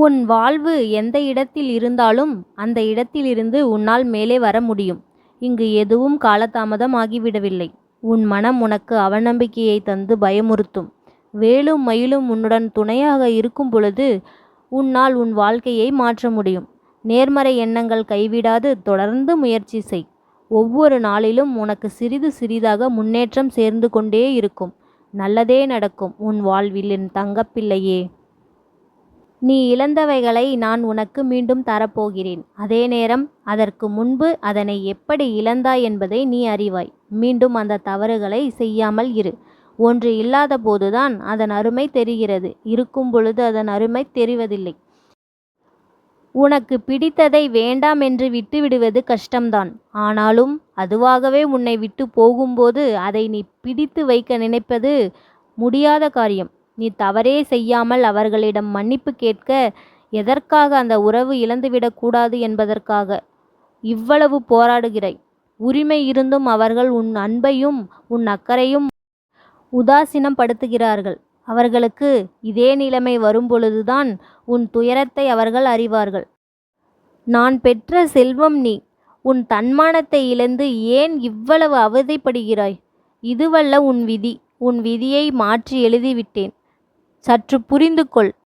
உன் வாழ்வு எந்த இடத்தில் இருந்தாலும் அந்த இடத்திலிருந்து உன்னால் மேலே வர முடியும். இங்கு எதுவும் காலதாமதம் ஆகிவிடவில்லை. உன் மனம் உனக்கு அவநம்பிக்கையை தந்து பயமுறுத்தும். வேலும் மயிலும் உன்னுடன் துணையாக இருக்கும் பொழுது உன்னால் உன் வாழ்க்கையை மாற்ற முடியும். நேர்மறை எண்ணங்கள் கைவிடாது தொடர்ந்து முயற்சி செய். ஒவ்வொரு நாளிலும் உனக்கு சிறிது சிறிதாக முன்னேற்றம் சேர்ந்து கொண்டே இருக்கும். நல்லதே நடக்கும் உன் வாழ்வில் என் தங்கப்பிள்ளையே. நீ இழந்தவைகளை நான் உனக்கு மீண்டும் தரப்போகிறேன். அதே நேரம் அதற்கு முன்பு அதனை எப்படி இழந்தாய் என்பதை நீ அறிவாய். மீண்டும் அந்த தவறுகளை செய்யாமல் இரு. ஒன்று இல்லாதபோதுதான் அதன் அருமை தெரிகிறது. இருக்கும் பொழுது அதன் அருமை தெரிவதில்லை. உனக்கு பிடித்ததை வேண்டாம் என்று விட்டுவிடுவது கஷ்டம்தான். ஆனாலும் அதுவாகவே உன்னை விட்டு போகும்போது அதை நீ பிடித்து வைக்க நினைப்பது முடியாத காரியம். நீ தவறே செய்யாமல் அவர்களிடம் மன்னிப்பு கேட்க எதற்காக அந்த உறவு இழந்துவிடக்கூடாது என்பதற்காக இவ்வளவு போராடுகிறாய். உரிமை இருந்தும் அவர்கள் உன் அன்பையும் உன் அக்கறையும் உதாசீனம் படுத்துகிறார்கள். அவர்களுக்கு இதே நிலைமை வரும்பொழுதுதான் உன் துயரத்தை அவர்கள் அறிவார்கள். நான் பெற்ற செல்வம் நீ. உன் தன்மானத்தை இழந்து ஏன் இவ்வளவு அவதிப்படுகிறாய்? இதுவல்ல உன் விதி. உன் விதியை மாற்றி எழுதிவிட்டேன். சற்று புரிந்து கொள்.